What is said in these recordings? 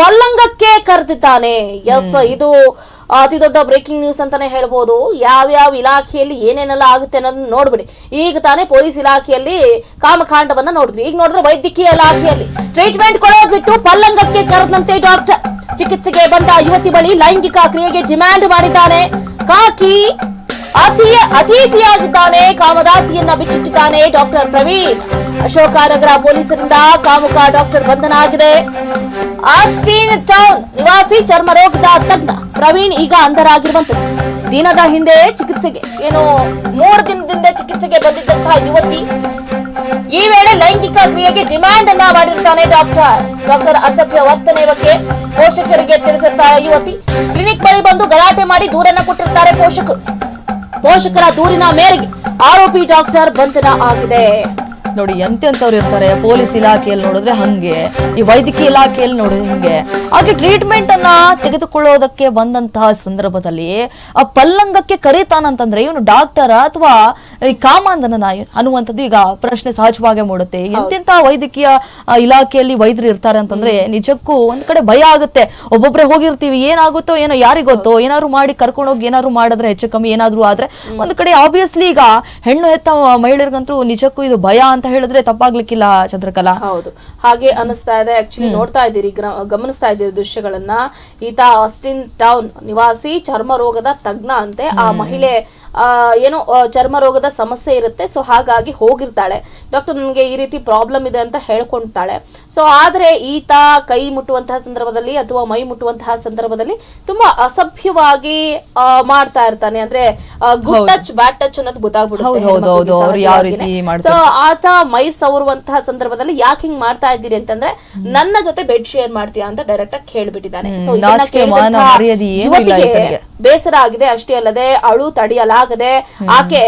ಪಲ್ಲಂಗಕ್ಕೆ ಕರೆದಿದ್ದಾನೆ. S ಇದು ಅತಿ ದೊಡ್ಡ ಬ್ರೇಕಿಂಗ್ ನ್ಯೂಸ್ ಅಂತಾನೆ ಹೇಳ್ಬೋದು. ಯಾವ್ಯಾವ ಇಲಾಖೆಯಲ್ಲಿ ಏನೇನೆಲ್ಲ ಆಗುತ್ತೆ ಅನ್ನೋದನ್ನ ನೋಡ್ಬಿಡಿ. ಈಗ ತಾನೇ ಪೊಲೀಸ್ ಇಲಾಖೆಯಲ್ಲಿ ಕಾಮಕಾಂಡವನ್ನ ನೋಡಿದ್ವಿ. ಈಗ ನೋಡಿದ್ರೆ ವೈದ್ಯಕೀಯ ಇಲಾಖೆಯಲ್ಲಿ ಟ್ರೀಟ್ಮೆಂಟ್ ಕೊಡೋದ್ ಬಿಟ್ಟು ಪಲ್ಲಂಗಕ್ಕೆ ಕರೆದಂತೆ ಡಾಕ್ಟರ್ ಚಿಕಿತ್ಸೆಗೆ ಬಂದ ಯುವತಿ ಬಳಿ ಲೈಂಗಿಕ ಕ್ರಿಯೆಗೆ ಡಿಮ್ಯಾಂಡ್ ಮಾಡಿದ್ದಾನೆ. ಕಾಕಿ ಅತಿಥಿಯಾಗಿದ್ದಾನೆ ಕಾಮದಾಸಿಯನ್ನ ಬಿಚ್ಚಿಟ್ಟಿದ್ದಾನೆ ಡಾಕ್ಟರ್ ಪ್ರವೀಣ್. ಅಶೋಕನಗರ ಪೊಲೀಸರಿಂದ ಕಾಮುಕ ಡಾಕ್ಟರ್ ಬಂಧನ ಆಗಿದೆ ಆಸ್ಟಿನ್ ಟೌನ್ ನಿವಾಸಿ ಚರ್ಮ ರೋಗದ ತಜ್ಞ ಪ್ರವೀಣ್ ಈಗ ಅಂಧರಾಗಿರುವಂತದ್ದು ದಿನದ ಹಿಂದೆ ಚಿಕಿತ್ಸೆಗೆ, ಏನು ಮೂರು ದಿನದಿಂದ ಚಿಕಿತ್ಸೆಗೆ ಬಂದಿದ್ದಂತಹ ಯುವತಿ ಈ ವೇಳೆ ಲೈಂಗಿಕ ಕ್ರಿಯೆಗೆ ಡಿಮ್ಯಾಂಡ್ ಅನ್ನ ಮಾಡಿರ್ತಾನೆ ಡಾಕ್ಟರ್. ಡಾಕ್ಟರ್ ಅಸಭ್ಯ ವರ್ತನೆ ಬಗ್ಗೆ ಪೋಷಕರಿಗೆ ತಿಳಿಸುತ್ತಾರೆ ಯುವತಿ. ಕ್ಲಿನಿಕ್ ಬಳಿ ಬಂದು ಗಲಾಟೆ ಮಾಡಿ ದೂರನ್ನ ಕೊಟ್ಟಿರ್ತಾರೆ ಪೋಷಕರು. ಪೋಷಕರ ದೂರಿನ ಮೇರೆಗೆ ಆರೋಪಿ ಡಾಕ್ಟರ್ ಬಂಧನ ಆಗಿದೆ. ನೋಡಿ ಎಂತೆಂತವ್ರು ಇರ್ತಾರೆ? ಪೊಲೀಸ್ ಇಲಾಖೆಯಲ್ಲಿ ನೋಡಿದ್ರೆ ಹಂಗೆ, ಈ ವೈದ್ಯಕೀಯ ಇಲಾಖೆಯಲ್ಲಿ ನೋಡಿದ್ರೆ ಹಿಂಗೆ. ಹಾಗೆ ಟ್ರೀಟ್ಮೆಂಟ್ ಅನ್ನ ತೆಗೆದುಕೊಳ್ಳೋದಕ್ಕೆ ಬಂದಂತಹ ಸಂದರ್ಭದಲ್ಲಿ ಆ ಪಲ್ಲಂಗಕ್ಕೆ ಕರೀತಾನಂತಂದ್ರೆ ಇವನು ಡಾಕ್ಟರ್ ಅಥವಾ ಈ ಕಾಮಾಂಧನ ಅನ್ನುವಂಥದ್ದು ಈಗ ಪ್ರಶ್ನೆ ಸಹಜವಾಗಿ ಮೂಡುತ್ತೆ. ಎಂತೆಂತ ವೈದ್ಯಕೀಯ ಇಲಾಖೆಯಲ್ಲಿ ವೈದ್ಯರು ಇರ್ತಾರೆ ಅಂತಂದ್ರೆ ನಿಜಕ್ಕೂ ಒಂದ್ ಕಡೆ ಭಯ ಆಗುತ್ತೆ. ಒಬ್ಬೊಬ್ರೆ ಹೋಗಿರ್ತೀವಿ ಏನಾಗುತ್ತೋ ಏನೋ ಯಾರಿಗೊತ್ತೋ ಏನಾದ್ರು ಮಾಡಿ ಕರ್ಕೊಂಡು ಹೋಗಿ ಏನಾದ್ರು ಮಾಡಿದ್ರೆ ಹೆಚ್ಚು ಕಮ್ಮಿ ಏನಾದ್ರು ಆದ್ರೆ ಒಂದ್ ಕಡೆ ಆಬ್ವಿಯಸ್ಲಿ ಈಗ ಹೆಣ್ಣು ಹೆತ್ತ ಮಹಿಳೆಯರಿಗಂತೂ ನಿಜಕ್ಕೂ ಇದು ಭಯ ಅಂತ ಹೇಳಿದ್ರೆ ತಪ್ಪಾಗ್ಲಿಕ್ಕಿಲ್ಲ ಚಂದ್ರಕಲಾ. ಹೌದು. ಹಾಗೆ ಅನಿಸ್ತಾ ಇದೆ. ಆಕ್ಚುಲಿ ನೋಡ್ತಾ ಇದ್ದೀರಿ ಗಮನಿಸ್ತಾ ಇದ್ದೀರಿ ದೃಶ್ಯಗಳನ್ನ. ಈತ ಆಸ್ಟಿನ್ ಟೌನ್ ನಿವಾಸಿ ಚರ್ಮ ರೋಗದ ತಜ್ಞ ಅಂತೆ. ಆ ಮಹಿಳೆ ಏನೋ ಚರ್ಮ ರೋಗದ ಸಮಸ್ಯೆ ಇರುತ್ತೆ. ಸೊ ಹಾಗಾಗಿ ಹೋಗಿರ್ತಾಳೆ. ಡಾಕ್ಟರ್ ನನಗೆ ಈ ರೀತಿ ಪ್ರಾಬ್ಲಮ್ ಇದೆ ಅಂತ ಹೇಳ್ಕೊಂತಾಳೆ ಸೊ ಆದ್ರೆ ಈತ ಕೈ ಮುಟ್ಟುವಂತಹ ಸಂದರ್ಭದಲ್ಲಿ ಅಥವಾ ಮೈ ಮುಟ್ಟುವಂತಹ ಸಂದರ್ಭದಲ್ಲಿ ತುಂಬಾ ಅಸಭ್ಯವಾಗಿ ಮಾಡ್ತಾ ಇರ್ತಾನೆ. ಅಂದ್ರೆ ಗುಡ್ ಟಚ್ ಬ್ಯಾಡ್ ಟಚ್ ಅನ್ನೋದು ಗೊತ್ತಾಗ್ಬಿಡುತ್ತೆ. So, ಆತ ಮೈ ಸವರುವಂತಹ ಸಂದರ್ಭದಲ್ಲಿ ಯಾಕೆ ಹಿಂಗ್ ಮಾಡ್ತಾ ಇದ್ದೀರಿ ಅಂತಂದ್ರೆ ನನ್ನ ಜೊತೆ ಬೆಡ್ ಶೇರ್ ಮಾಡ್ತೀಯಾ ಅಂತ ಡೈರೆಕ್ಟ್ ಆಗಿ ಕೇಳ್ಬಿಟ್ಟಿದ್ದಾನೆ. ಸೊ ಬೇಸರ ಆಗಿದೆ. ಅಷ್ಟೇ ಅಲ್ಲದೆ ಅಳು ತಡೆಯಲಾಗದೆ ಆಕೆ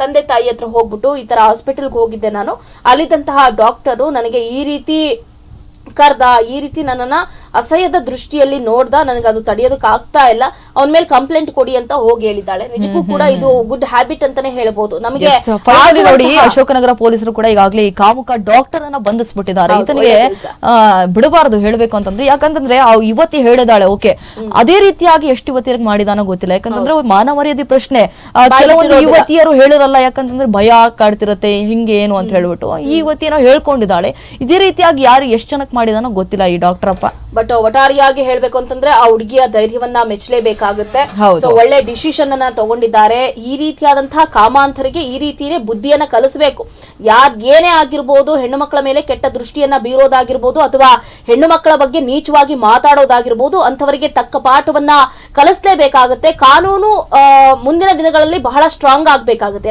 ತಂದೆ ತಾಯಿ ಹತ್ರ ಹೋಗ್ಬಿಟ್ಟು ಈ ತರ ಹಾಸ್ಪಿಟಲ್ಗೆ ಹೋಗಿದ್ದೆ ನಾನು. ಅಲ್ಲಿದ್ದಂತಹ ಡಾಕ್ಟರು ನನಗೆ ಈ ರೀತಿ ಕರ್ದ ಈ ರೀತಿ ನನ್ನನ್ನ ಅಸಹ್ಯದ ದೃಷ್ಟಿಯಲ್ಲಿ ನೋಡ್ದ ನನಗೆ ಅದು ತಡೆಯೋದಕ್ಕೆ ಆಗ್ತಾ ಇಲ್ಲ. ಅವನ ಮೇಲೆ ಕಂಪ್ಲೇಂಟ್ ಕೊಡಿ ಅಂತ ಹೋಗಿ ಹೇಳಿದ್ದಾಳೆ. ನಿಜಕ್ಕೂ ಕೂಡ ಇದು ಗುಡ್ ಹ್ಯಾಬಿಟ್ ಅಂತಾನೆ ಹೇಳ್ಬೋದು. ನಮಗೆ ನೋಡಿ ಅಶೋಕನಗರ ಪೊಲೀಸರು ಕೂಡ ಈಗಾಗಲೇ ಈ ಕಾಮುಕ ಡಾಕ್ಟರ್ ಅನ್ನ ಬಂಧಿಸ್ಬಿಟ್ಟಿದ್ದಾರೆ. ಈತನಿಗೆ ಬಿಡಬಾರದು ಹೇಳಬೇಕು ಅಂತಂದ್ರೆ ಯಾಕಂತಂದ್ರೆ ಆ ಯುವತಿ ಹೇಳಿದಾಳೆ ಓಕೆ. ಅದೇ ರೀತಿಯಾಗಿ ಎಷ್ಟು ಯುವತಿಯರಿಗೆ ಮಾಡಿದಾನೋ ಗೊತ್ತಿಲ್ಲ. ಯಾಕಂತಂದ್ರೆ ಮಾನವರ್ಯಾದಿ ಪ್ರಶ್ನೆ. ಕೆಲವೊಂದು ಯುವತಿಯರು ಹೇಳಿರಲ್ಲ ಯಾಕಂತಂದ್ರೆ ಭಯ ಕಾಡ್ತಿರತ್ತೆ ಹಿಂಗೆ ಏನು ಅಂತ ಹೇಳ್ಬಿಟ್ಟು. ಈ ಯುವತಿಯನ್ನ ಏನೋ ಹೇಳ್ಕೊಂಡಿದ್ದಾಳೆ. ಇದೇ ರೀತಿಯಾಗಿ ಯಾರು ಎಷ್ಟು ಜನಕ್ಕೆ ಮಾಡಿದಾನೋ ಗೊತ್ತಿಲ್ಲ ಈ ಡಾಕ್ಟರಪ್ಪ ಬಟ್ ಒಟಾರಿಯಾಗಿ ಹೇಳ್ಬೇಕು ಅಂತಂದ್ರೆ ಆ ಹುಡುಗಿಯ ಧೈರ್ಯವನ್ನ ಮೆಚ್ಚಲೇಬೇಕಾಗುತ್ತೆ. ಸೊ ಒಳ್ಳೆ ಡಿಸಿಷನ್ ಅನ್ನ ತಗೊಂಡಿದ್ದಾರೆ. ಈ ರೀತಿಯಾದಂತಹ ಕಾಮಾಂತರಿಗೆ ಈ ರೀತಿಯೇ ಬುದ್ಧಿಯನ್ನ ಕಲಿಸಬೇಕು. ಯಾರ್ ಏನೇ ಆಗಿರ್ಬೋದು ಹೆಣ್ಣು ಮಕ್ಕಳ ಮೇಲೆ ಕೆಟ್ಟ ದೃಷ್ಟಿಯನ್ನ ಬೀರೋದಾಗಿರ್ಬೋದು ಅಥವಾ ಹೆಣ್ಣು ಮಕ್ಕಳ ಬಗ್ಗೆ ನೀಚವಾಗಿ ಮಾತಾಡೋದಾಗಿರ್ಬೋದು ಅಂತವರಿಗೆ ತಕ್ಕ ಪಾಠವನ್ನ ಕಲಿಸಲೇಬೇಕಾಗುತ್ತೆ. ಕಾನೂನು ಮುಂದಿನ ದಿನಗಳಲ್ಲಿ ಬಹಳ ಸ್ಟ್ರಾಂಗ್ ಆಗ್ಬೇಕಾಗುತ್ತೆ.